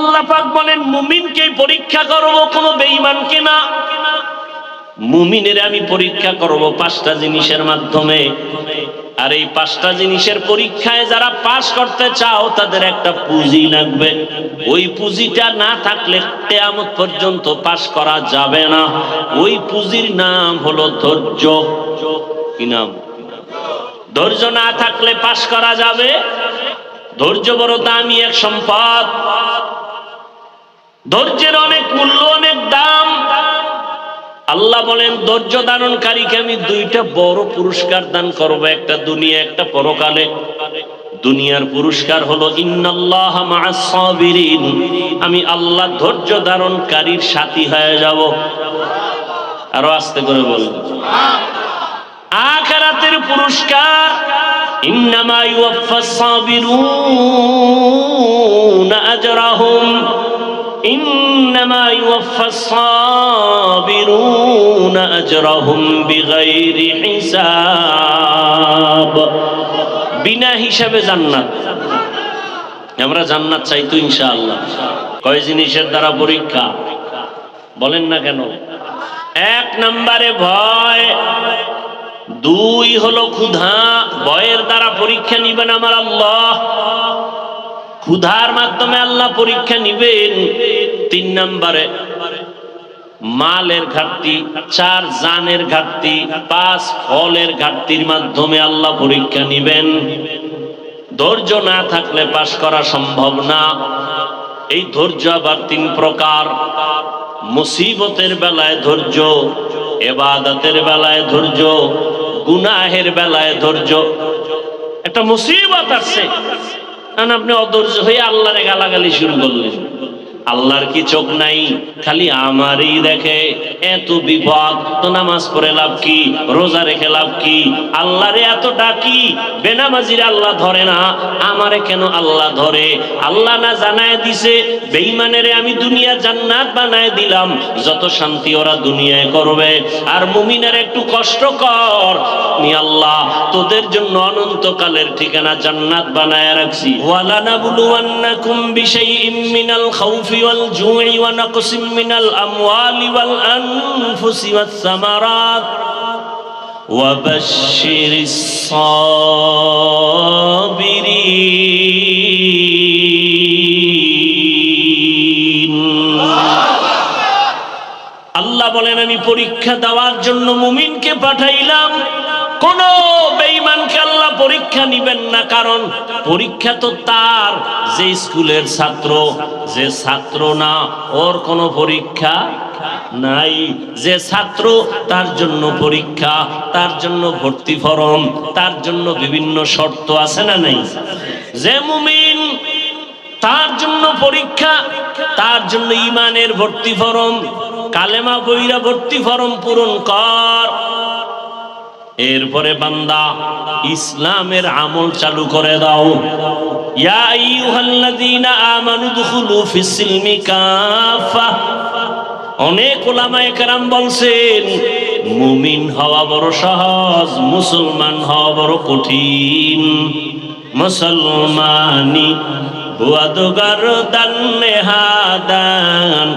আল্লাহ পাক বলেন, মুমিনকে পরীক্ষা করব কোনো বেঈমানকে না? মুমিনের আমি পরীক্ষা করব পাঁচটা জিনিসের মাধ্যমে। আর এই পাঁচটা জিনিসের পরীক্ষায় যারা পাশ করতে চাও, তাদের একটা পুঁজি লাগবে। ওই পুঁজিটা না থাকলে কেয়ামত পর্যন্ত পাশ করা যাবে না। ওই পুঁজির নাম হলো ধৈর্য। কি নাম? ধৈর্য না থাকলে পাশ করা যাবে? ধৈর্য বড় দামি এক সম্পদ। ধৈর্যের অনেক মূল্য, অনেক দাম। আল্লাহ বলেন, ধৈর্য ধারণকারীকে আমি দুইটা বড় পুরস্কার দান করব, একটা দুনিয়া, একটা পরকালে। দুনিয়ার পুরস্কার হলো আমি আল্লাহ ধৈর্য ধারণকারীর সাথী হয়ে যাব। আরও আস্তে করে বলুন আখেরাতের পুরস্কার, ইন্নামা ইউয়াফাস সাবিরুন আজরাহুম। বিনা হিসাবে জান্নাত। আমরা জান্নাত চাই তো ইনশাআল্লাহ। কয় জিনিসের দ্বারা পরীক্ষা? বলেন না কেন? এক নম্বরে ভয়। দুই হলো ক্ষুধা। ভয়ের দ্বারা পরীক্ষা নিবেন আমার আল্লাহ। ক্ষুধার মাধ্যমে আল্লাহ পরীক্ষা নিবেন। তিন নম্বরে, মালের ঘাটতি, চার জানের ঘাটতি, পাঁচ ফলের ঘাটতির মাধ্যমে আল্লাহ পরীক্ষা নিবেন। ধৈর্য না থাকলে পাশ করা সম্ভব না। এই ধৈর্য আবার তিন প্রকার। মুসিবতের বেলায় ধৈর্য, এবাদতের বেলায় ধৈর্য, গুনাহের বেলায় ধৈর্য। একটা মুসিবত আসছে আপনি অধৈর্য হয়ে আল্লাহরে গালাগালি শুরু করলেন। আল্লাহর কি চোখ নাই? খালি আমারই দেখে। এত বিপদ, তো নামাজ পড়ে লাভ কি? রোজা রেখে লাভ কি? আল্লাহরে এত ডাকি, বেনামাজির আল্লাহ ধরে না। আমারে কেন আল্লাহ ধরে? আল্লাহ না জানায় দিছে, বেঈমানেরে আমি দুনিয়া জান্নাত বানায় দিলাম। যত শান্তি ওরা দুনিয়ায় করবে। আর মুমিনের একটু কষ্ট কর। নি আল্লাহ, তোদের জন্য অনন্তকালের ঠিকানা জান্নাত বানায় রাখছি। ওয়ালা নাবলুওয়ান্নাকুম বিশাইইম মিনাল খাউফি ওয়াল জু'i ওয়া নাকসিম মিনাল আমওয়ালি ওয়াল আনফুসি ওয়াস সামারাত وبشر الصابرين আল্লাহ বলেন আমি পরীক্ষা দেওয়ার জন্য মুমিনকে পাঠাইলাম কোন বেঈমানকে আল্লাহ পরীক্ষা নিবেন না, কারণ পরীক্ষা তো তার। যে স্কুলের ছাত্র, যে ছাত্র না, ওর কোনো পরীক্ষা নাই। যে ছাত্র, তার জন্য পরীক্ষা, তার জন্য ভর্তি ফরম, তার জন্য বিভিন্ন শর্ত আছে না নাই? যে মুমিন, তার জন্য পরীক্ষা, তার জন্য ইমানের ভর্তি ফরম, কালেমা বইরা ভর্তি ফরম পূরণ কর। এরপরে বান্দা ইসলামের আমল চালু করে দাও। ইয়া আমানু কাফা অনেক ওলামায়ে বলছেন, মুমিন হওয়া বড় সহজ, মুসলমান হওয়া বড় কঠিন। মুসলমানি দান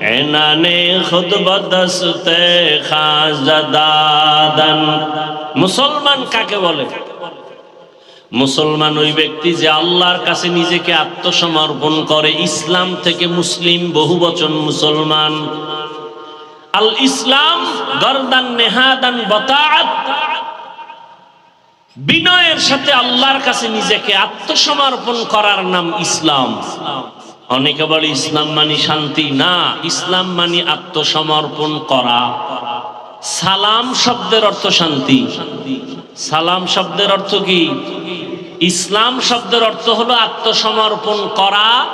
এনানে খুদ বদস্তে মুসলমান কাকে বলে? মুসলমান ওই ব্যক্তি যে আল্লাহর কাছে নিজেকে আত্মসমর্পণ করে, ইসলাম থেকে মুসলিম বহু বচন মুসলমান। আল ইসলাম গরদান নেহাদান বতাত বিনয়ের সাথে আল্লাহর কাছে নিজেকে আত্মসমর্পণ করার নাম ইসলাম। অনেকে বলে, ইসলাম মানি শান্তি। না, ইসলাম মানি আত্মসমর্পণ করা। সালাম শব্দের অর্থ শান্তি। সালাম শব্দের অর্থ কি? ইসলাম শব্দের অর্থ হলো আত্মসমর্পণ করা।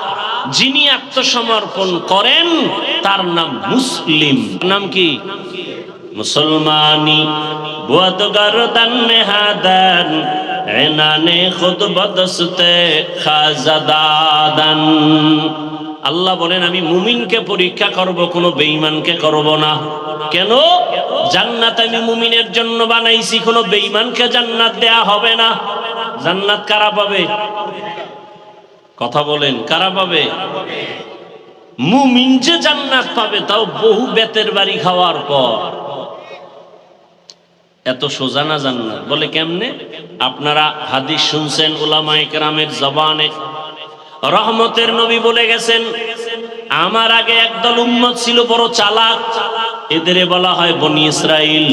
যিনি আত্মসমর্পণ করেন, তার নাম মুসলিম। নাম কি? মুসলমানি। বুয়াদগার দান্নে হাদান এনানে খুদ বদসতে খাজাদাদান আল্লাহ বলেন, আমি মুমিনকে পরীক্ষা করব, কোনো বেঈমানকে করব না। কেন? জান্নাত আমি মুমিনের জন্য বানাইছি, কোনো বেঈমানকে জান্নাত দেয়া হবে না। জান্নাত কারা পাবে? কথা বলেন, কারা পাবে? মুমিন যে জান্নাত পাবে, তাও বহু বেতের বাড়ি খাওয়ার পর। এত সোজা না জান্নাত বলে কেমনে? আপনারা হাদিস শুনছেন ওলামায়ে কেরামের জবানে। রহমতের নবী বলে গেছেন, আমার আগে একদল উম্মত ছিল বড় চালাক। এদের বলা হয় বনি ইসরাইল।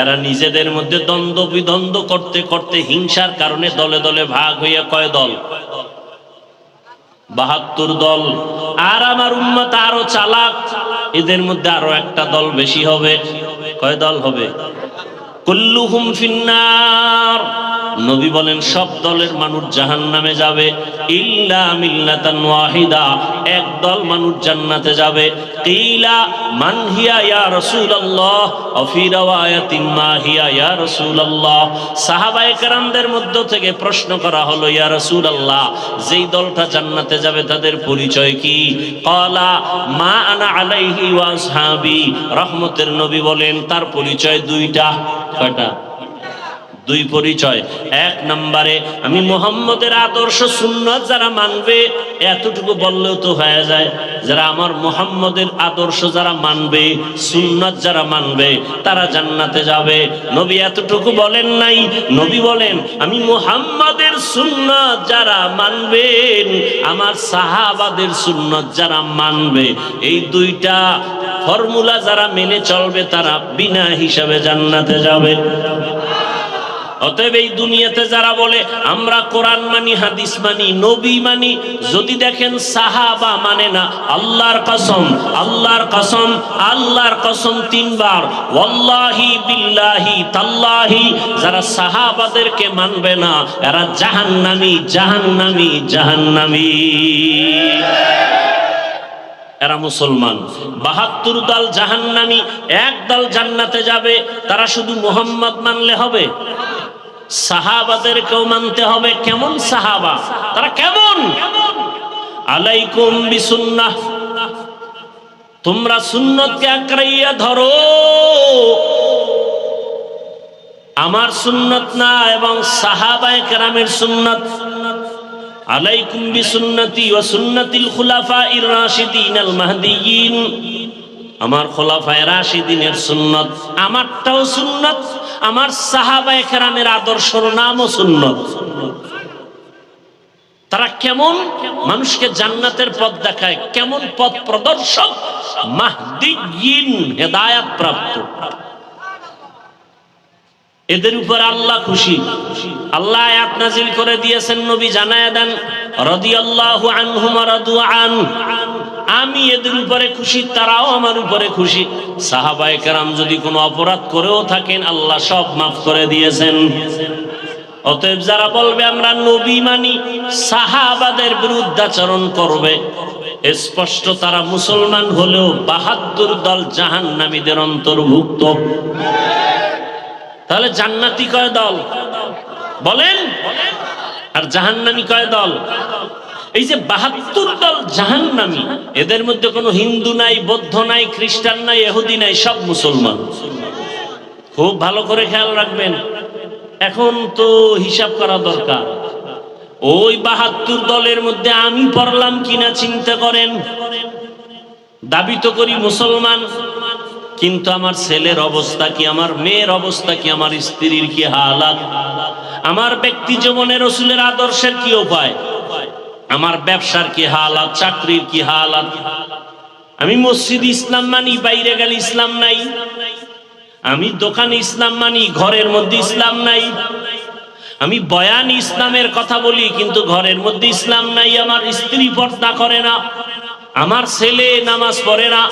এরা নিজেদের মধ্যে দ্বন্দ্ব, বিদ্বন্দ্ব করতে করতে হিংসার কারণে দলে দলে ভাগ হইয়া কয় দল? বাহাত্তর দল। আর আমার উম্মত আরও চালাক। এদের মধ্যে আরও একটা দল বেশি হবে। কয় দল হবে? কুল্লুহুম ফিন্নার। নবী বলেন সব দলের মানুষ জাহান নামে যাবে। ইল্লা মিল্লাতান ওয়াহিদা। এক দল মানুষ জান্নাতে যাবে। কিলা, মান হিয়া ইয়া রাসূলুল্লাহ? ওয়া ফি রাওয়ায়াতিন, মা হিয়া ইয়া রাসূলুল্লাহ? সাহাবায়ে কেরামদের মধ্য থেকে প্রশ্ন করা হলো, ইয়া রাসূলুল্লাহ, যেই দলটা জান্নাতে যাবে তাদের পরিচয় কি? ক্বালা মা আনা আলাইহি ওয়া আসহাবি। রহমতের নবী বলেন, তার পরিচয় দুইটা, কয়টা? দুই পরিচয়। এক নম্বরে, আমি মোহাম্মদের আদর্শ সুন্নত যারা মানবে, এতটুকু বললেও তো হয়ে যায়, যারা আমার মোহাম্মদের আদর্শ যারা মানবে, সুন্নত যারা মানবে, তারা জান্নাতে যাবে। নবী এতটুকু বলেন নাই, নবী বলেন, আমি মোহাম্মদের সুন্নত যারা মানবেন, আমার সাহাবাদের সুন্নত যারা মানবে। এই দুইটা ফর্মুলা যারা মেনে চলবে, তারা বিনা হিসাবে জান্নাতে যাবে। অতএব এই দুনিয়াতে যারা বলে, আমরা কোরআন মানি, হাদিস মানি, নবী মানি, যদি দেখেন সাহাবা মানে না, আল্লাহর কসম আল্লাহর কসম আল্লাহর কসম তিনবার। ওয়াল্লাহি বিল্লাহি তাল্লাহি, যারা সাহাবাদেরকে মানবে না, এরা জাহান্নামী জাহান্নামী জাহান্নামী। এরা মুসলমান। বাহাত্তর দল জাহান্নামী, এক দল জান্নাতে যাবে, তারা শুধু মোহাম্মদ মানলে হবে? সাহাবাদেরকেও মানতে হবে, কেমন সাহাবা? তারা কেমন? আলাইকুম বিসুন্নাহ। তোমরা সুন্নতকে আঁকড়াইয়া ধরো। আমার সুন্নত না, এবং সাহাবায় কেরামের সুন্নত। আলাইকুম বিসুন্নতি ওয়া সুন্নাতিল খুলাফাইর রাশিদিন আল মাহদিয়িন। আমার খোলাফায় রাশিদিনের সুন্নত। আমারটাও সুন্নত। আমার সাহাবায়ে কেরামের আদর্শর নামও সুন্নত। তারা কেমন মানুষকে জান্নাতের পথ দেখায়, কেমন পথ প্রদর্শক? হেদায়াত প্রাপ্ত এদের উপর আল্লাহ খুশি। আল্লাহ করে দিয়েছেন, নবী জানায় দেন আন আমি এদের উপরে খুশি, তারাও আমার উপরে খুশি। সাহাবায়ে কেরাম যদি কোনো অপরাধ করেও থাকেন, আল্লাহ সব মাফ করে দিয়েছেন। অতএব যারা বলবে, আমরা নবী মানি সাহাবাদের বিরুদ্ধাচরণ করবে। স্পষ্ট, তারা মুসলমান হলেও বাহাত্তর দল জাহান্নামীদের অন্তর্ভুক্ত। তাহলে জান্নাতি কয় দল? বলেন। আর জাহান্নামি কয় দল? এই যে বাহাত্তর দল জাহান্নামি, এদের মধ্যে কোনো হিন্দু নাই, বৌদ্ধ নাই, খ্রিস্টান নাই এহুদি নাই, সব মুসলমান। খুব ভালো করে খেয়াল রাখবেন। এখন তো হিসাব করা দরকার। ওই বাহাত্তর দলের মধ্যে আমি পড়লাম কিনা চিন্তা করেন। দাবি তো করি মুসলমান। কিন্তু আমার ছেলের অবস্থা কি, আমার মেয়ের অবস্থা কি, আমার স্ত্রীর কি হালাত? আমার ব্যক্তি জীবনের রসুলের আদর্শের কি উপায়? আমার ব্যবসার কি হালাত, চাকরির কি হালাত? আমি মসজিদ ইসলাম মানি, বাইরে গেলে ইসলাম নাই। আমি দোকানে ইসলাম মানি, ঘরের মধ্যে ইসলাম নাই। আমি বয়ান ইসলামের কথা বলি, কিন্তু ঘরের মধ্যে ইসলাম নাই, আমার স্ত্রী পর্দা করে না। আমার ছেলে নামাজ পড়ে না,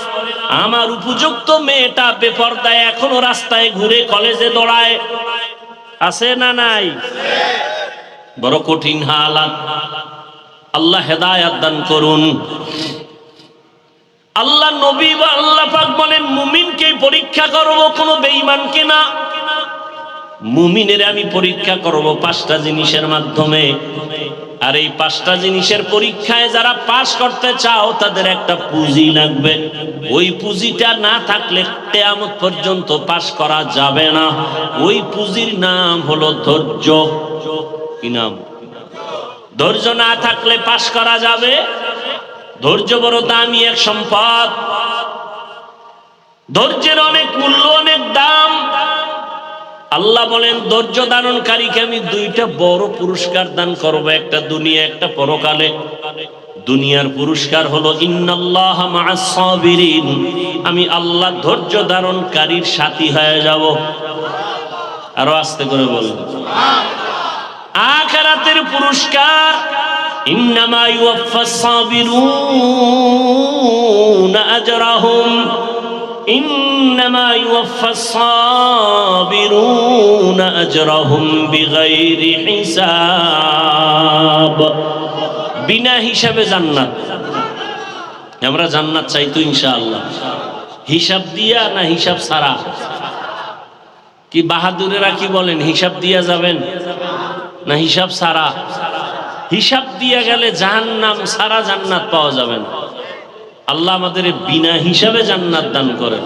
আমার উপযুক্ত মেয়েটা বেপর্দায় এখনও রাস্তায় ঘুরে কলেজে দৌড়ায়। আছে না নাই? বড় কঠিন হালাত। আল্লাহ হেদায়াত দান করুন। আল্লাহ নবী বা আল্লাহ পাক বলেন, মুমিনকে পরীক্ষা করব কোনো বেঈমানকে না? মুমিনের আমি পরীক্ষা করব পাঁচটা জিনিসের মাধ্যমে। আর এই পাঁচটা জিনিসের পরীক্ষায় যারা পাশ করতে চাও, তাদের একটা পুঁজি লাগবে। ওই পুঁজিটা না থাকলে কেয়ামত পর্যন্ত পাশ করা যাবে না। ওই পুঁজির নাম হলো ধৈর্য। কি নাম? ধৈর্য না থাকলে পাশ করা যাবে? ধৈর্য বড় দামি এক সম্পদ। ধৈর্যের অনেক মূল্য, অনেক দাম আল্লাহ বলেন, ধৈর্য ধারণকারীকে আমি দুইটা বড় পুরস্কার দান করব, একটা দুনিয়া, একটা পরকালে। দুনিয়ার পুরস্কার হলো, ইন্নাল্লাহ আমি আল্লাহ ধৈর্য ধারণকারীর সাথী হয়ে যাব। আরও আস্তে করে বলুন। আখিরাতের পুরস্কার, ইন্নামা ইউয়াফাস সাবিরুন আজরাহুম। إنما يوفى الصابرون أجرهم بغير حساب বিনা হিসাবে জান্নাত আমরা জান্নাত চাই তো ইনশাআল্লাহ হিসাব দিয়া না হিসাব ছাড়া কি বাহাদুরেরা কি বলেন হিসাব দিয়া যাবেন না হিসাব ছাড়া হিসাব দিয়া গেলে জাহান্নাম সারা জান্নাত পাওয়া যাবে না আল্লাহ আমাদের বিনা হিসাবে জান্নাত দান করেন।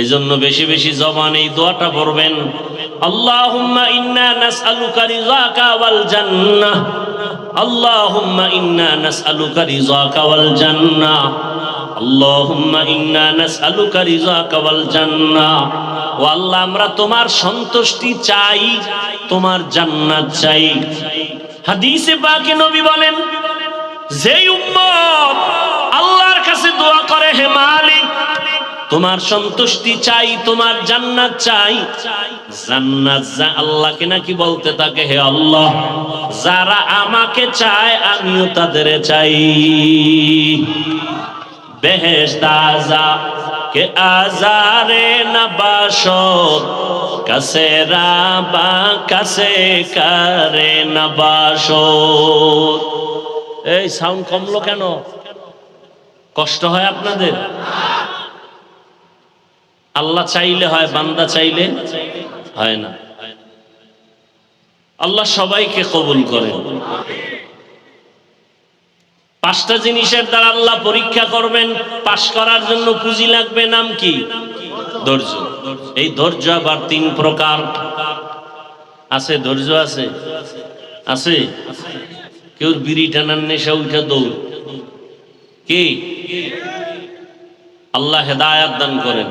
এই জন্য বেশি বেশি জবান এই দোয়াটা পড়বেন আমরা তোমার সন্তুষ্টি চাই, তোমার জান্নাত চাই। হাদিসে পাকে নবী বলেন আল্লাহর কাছে দোয়া করে, হে মালিক, তোমার সন্তুষ্টি চাই, তোমার জান্নাত চাই। জান্নাত যা আল্লাহকে নাকি বলতে থাকে, হে আল্লাহ, যারা আমাকে চায়, আমিও তাদের চাই। বেহেশত কে আজারে নবাসত কাসে রাবা কাসে করে নবাসত এই সাউন্ড কমলো কেন? কষ্ট হয় আপনাদের? আল্লাহ চাইলে হয়, বান্দা চাইলে হয় না। আল্লাহ সবাইকে কবুল করে। পাঁচটা জিনিসের দ্বারা আল্লাহ পরীক্ষা করবেন, পাশ করার জন্য পুঁজি লাগবে, নাম কি? ধৈর্য। এই ধৈর্য আবার তিন প্রকার। আছে, ধৈর্য আছে? আছে? কেউ বিড়ি টানার নেশা উঠে দৌড়। কি? আল্লাহ হেদায়াত দান করেন।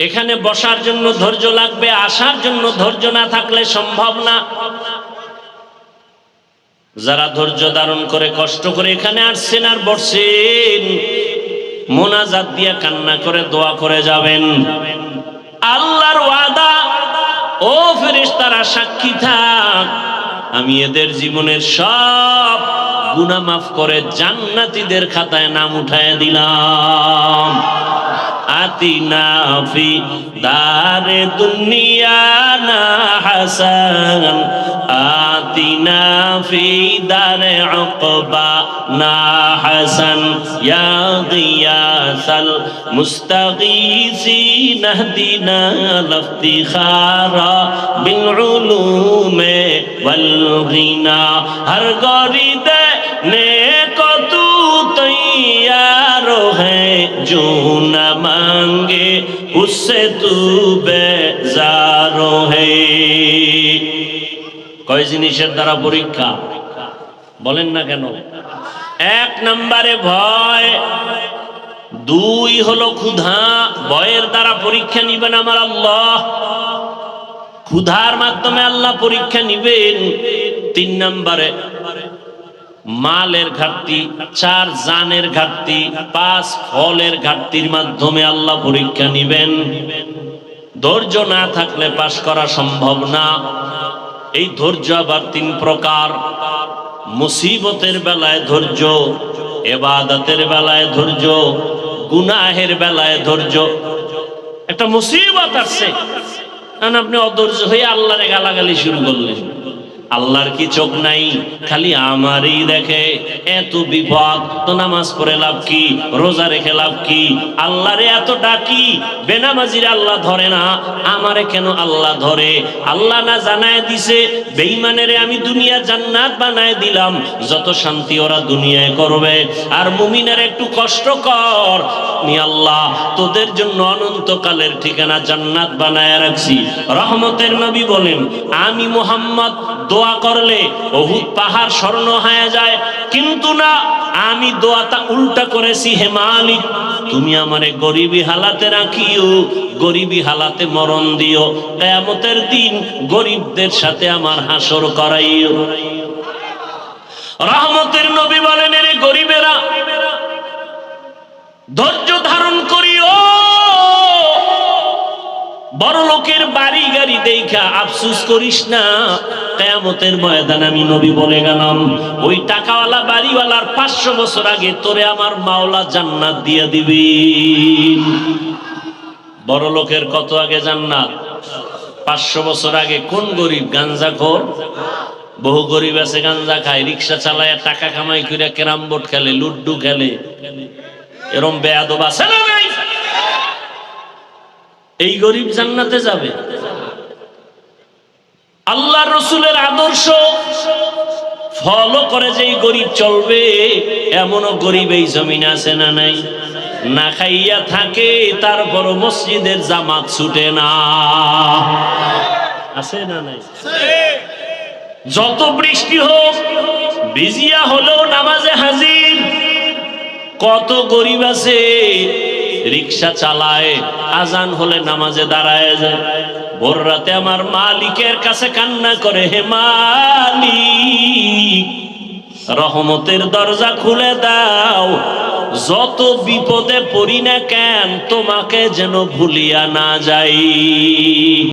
এখানে বসার জন্য ধৈর্য লাগবে, আসার জন্য ধৈর্য না থাকলে সম্ভব না। যারা ধৈর্য ধারণ করে, কষ্ট করে এখানে আসছেন আর বসছেন, মোনাজাত দিয়া কান্না করে দোয়া করে যাবেন। আল্লাহর ওয়াদা, ও ফেরেশতারা সাক্ষী থাক। আমি এদের জীবনের সব গুণা মাফ করে জান্নাতীদের খাতায় নাম উঠায় দিলাম। آتنا في دار دنيانا حسن آتنا في دار عقبانا حسن يا غياث المستغيثين اهدنا الافتخار بالعلوم والغنى هر غريد نے کو تو تیار ہے جون मांगे उससे तू बेजारो है কয় জিনিসের দ্বারা পরীক্ষা? বলেন না কেন? এক নম্বরে ভয়, দুই হলো ক্ষুধা, ভয়ের দ্বারা পরীক্ষা নিবেন আমার আল্লাহ। ক্ষুধার মাধ্যমে আল্লাহ পরীক্ষা নিবেন। তিন নম্বরে মালের ঘাটতি, চার জানের ঘাটতি, পাঁচ ফলের ঘাটতির মাধ্যমে আল্লাহ পরীক্ষা নিবেন। ধৈর্য না থাকলে পাশ করা সম্ভব না। এই ধৈর্য আবার তিন প্রকার। মুসিবতের বেলায় ধৈর্য, এবাদতের বেলায় ধৈর্য, গুনাহের বেলায় ধৈর্য। একটা মুসিবত আসছে কারণ আপনি অধৈর্য হয়ে আল্লাহরে গালাগালি শুরু করলেন। আল্লাহর কি চোখ নাই? খালি আমারই দেখে। এত বিপদ, তো নামাজ পড়ে লাভ কি? রোজা রেখে লাভ কি? আল্লাহরে এত ডাকি, বেনামাজির আল্লাহ ধরে না। আমারে কেন আল্লাহ ধরে? আল্লাহ না জানায় দিছে, বেঈমানেরে আমি দুনিয়া জান্নাত বানায় দিলাম। যত শান্তি ওরা দুনিয়ায় করবে। আর মুমিনের একটু কষ্ট কর। নি আল্লাহ, তোদের জন্য অনন্তকালের ঠিকানা জান্নাত বানায় রাখছি। রহমতের নবী বলেন, আমি মোহাম্মদ দোয়া করলে অহুদ পাহাড় স্বর্ণ হয়ে যায়। কিন্তু না, আমি দোয়াটা উল্টা করেছি, হে মালিক, তুমি আমারে গরিবী হালাতে রাখিও, গরিবী হালাতে মরণ দিও। কেয়ামতের দিন গরিবদের সাথে আমার হাসর করাইও। রহমতের নবী বলেন, এরে গরিবেরা, ধৈর্য ধারণ করিও। বড় লোকের বাড়ি গাড়ি দেখা আফসুস করিস না। কেয়ামতের ময়দান আমি নবী বলে গেলাম, ওই টাকাওয়ালা বাড়িওয়ালার পাঁচশো বছর আগে তোরে আমার মাওলা জান্নাত দিয়ে দিবি। বড় লোকের কত আগে জান্নাত? পাঁচশো বছর আগে কোন গরিব গাঞ্জা খোর? বহু গরিব আছে গাঞ্জা খায়, রিক্সা চালায় টাকা কামাই করে ক্যারাম বোর্ড খেলে, লুড্ডু খেলে। এরম বেয়াদব আছে না নাই? এই গরিব জান্নাতে যাবে। আল্লাহ রসুলের আদর্শ ফলো করে যেই গরিব চলবে, এমনও গরিব এই জমিন আছে না নাই? না খাইয়া থাকে তারপর মসজিদের জামাত ছুটে না। আছে না নাই? যত বৃষ্টি হোক বিজিয়া হলেও নামাজে হাজির। কত গরিব আছে রিক্সা চালায়, আজান হলে নামাজে দাঁড়ায় যায়। ভোর রাতে আমার মালিকের কাছে কান্না করে, হে মালি রহমতের দরজা খুলে দাও। যত বিপদে পড়ি না কেন, তোমাকে যেন ভুলিয়া না যাই।